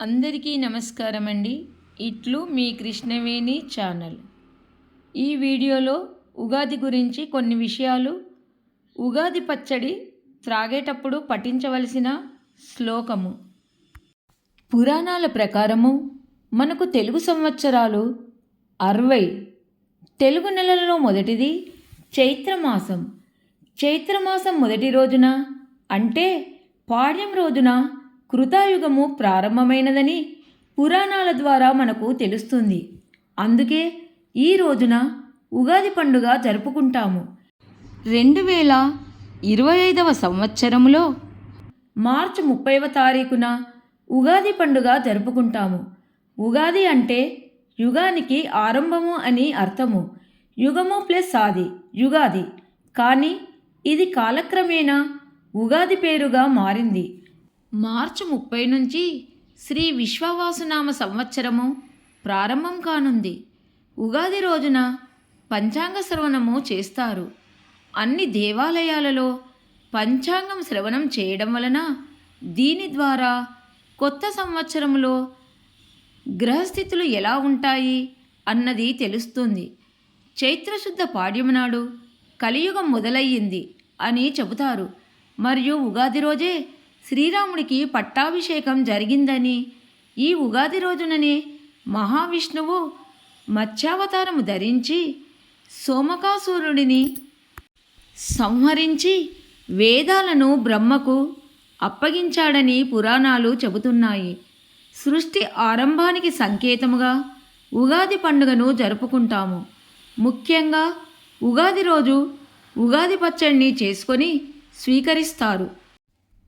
అందరికీ నమస్కారం అండి ఇట్లు మీ కృష్ణవేణి ఛానల్. ఈ వీడియోలో ఉగాది గురించి కొన్ని విషయాలు ఉగాది పచ్చడి త్రాగేటప్పుడు పఠించవలసిన శ్లోకము. పురాణాల ప్రకారము మనకు తెలుగు సంవత్సరాలు అరవై తెలుగు నెలలలో మొదటిది చైత్రమాసం. చైత్రమాసం మొదటి రోజున అంటే పాడ్యం రోజున కృతాయుగము ప్రారంభమైనదని పురాణాల ద్వారా మనకు తెలుస్తుంది. అందుకే ఈ రోజున ఉగాది పండుగ జరుపుకుంటాము. రెండు వేల ఇరవై ఐదవ సంవత్సరంలో మార్చి ముప్పైవ తారీఖున ఉగాది పండుగ జరుపుకుంటాము. ఉగాది అంటే యుగానికి ఆరంభము అని అర్థము. యుగము ప్లస్ ఆది యుగాది. కానీ ఇది కాలక్రమేణా ఉగాది పేరుగా మారింది. మార్చి ముప్పై నుంచి శ్రీ విశ్వవాసునామ సంవత్సరము ప్రారంభం కానుంది. ఉగాది రోజున పంచాంగ శ్రవణము చేస్తారు. అన్ని దేవాలయాలలో పంచాంగం శ్రవణం చేయడం వలన దీని ద్వారా కొత్త సంవత్సరంలో గ్రహస్థితులు ఎలా ఉంటాయి అన్నది తెలుస్తుంది. చైత్రశుద్ధ పాడ్యమునాడు కలియుగం మొదలయ్యింది అని చెబుతారు. మరియు ఉగాది రోజే శ్రీరాముడికి పట్టాభిషేకం జరిగిందని ఈ ఉగాది రోజుననే మహావిష్ణువు మత్స్యావతారము ధరించి సోమకాసురుడిని సంహరించి వేదాలను బ్రహ్మకు అప్పగించాడని పురాణాలు చెబుతున్నాయి. సృష్టి ఆరంభానికి సంకేతముగా ఉగాది పండుగను జరుపుకుంటాము. ముఖ్యంగా ఉగాది రోజు ఉగాది పచ్చడిని చేసుకొని స్వీకరిస్తారు.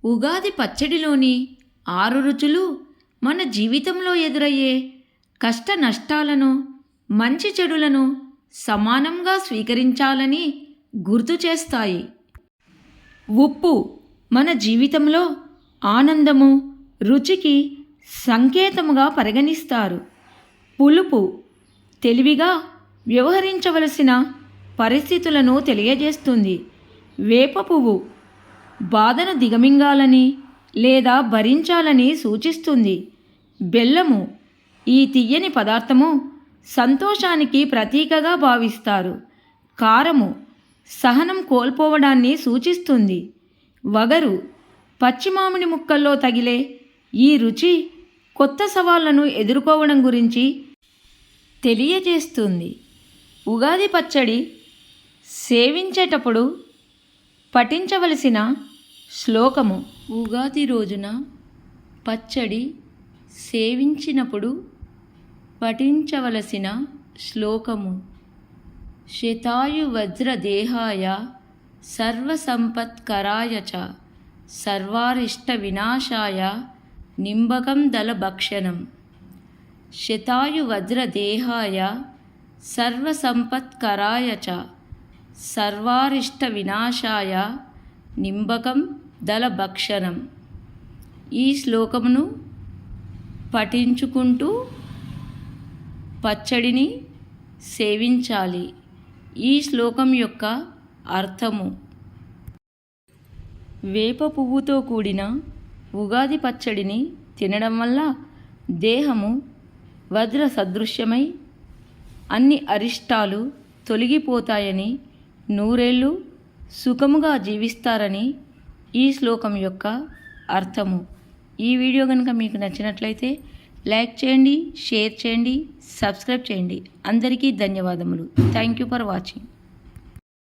ఉగాది పచ్చడిలోని ఆరు రుచులు మన జీవితంలో ఎదురయ్యే కష్ట నష్టాలను మంచి చెడులను సమానంగా స్వీకరించాలని గుర్తు చేస్తాయి. ఉప్పు మన జీవితంలో ఆనందము రుచికి సంకేతముగా పరిగణిస్తారు. పులుపు తెలివిగా వ్యవహరించవలసిన పరిస్థితులను తెలియజేస్తుంది. వేప పువ్వు బాధను దిగమింగాలని లేదా భరించాలని సూచిస్తుంది. బెల్లము ఈ తీయని పదార్థము సంతోషానికి ప్రతీకగా భావిస్తారు. కారము సహనం కోల్పోవడాన్ని సూచిస్తుంది. వగరు పచ్చిమామిడి ముక్కల్లో తగిలే ఈ రుచి కొత్త సవాళ్ళను ఎదుర్కోవడం గురించి తెలియజేస్తుంది. ఉగాది పచ్చడి సేవించేటప్పుడు పఠించవలసిన శ్లోకము. ఉగాది రోజున పచ్చడి సేవించినప్పుడు పఠించవలసిన శ్లోకము. శతాయువజ్రదేహాయ సర్వసంపత్కరాయ చ సర్వారిష్ట వినాశాయ నింబకం దళభక్షణం శతాయువజ్రదేహాయ సర్వసంపత్కరాయ చ సర్వారిష్ట వినాశాయ నింబకం దళభక్షణం. ఈ శ్లోకమును పఠించుకుంటూ పచ్చడిని సేవించాలి. ఈ శ్లోకం యొక్క అర్థము. వేప పువ్వుతో కూడిన ఉగాది పచ్చడిని తినడం వల్ల దేహము వజ్ర సదృశ్యమై అన్ని అరిష్టాలు తొలగిపోతాయని నూరేళ్ళు సుఖముగా జీవిస్తారని ఈ శ్లోకం యొక్క అర్థము. ఈ వీడియో కనుక మీకు నచ్చినట్లయితే లైక్ చేయండి షేర్ చేయండి సబ్స్క్రైబ్ చేయండి. అందరికీ ధన్యవాదములు. Thank you for watching.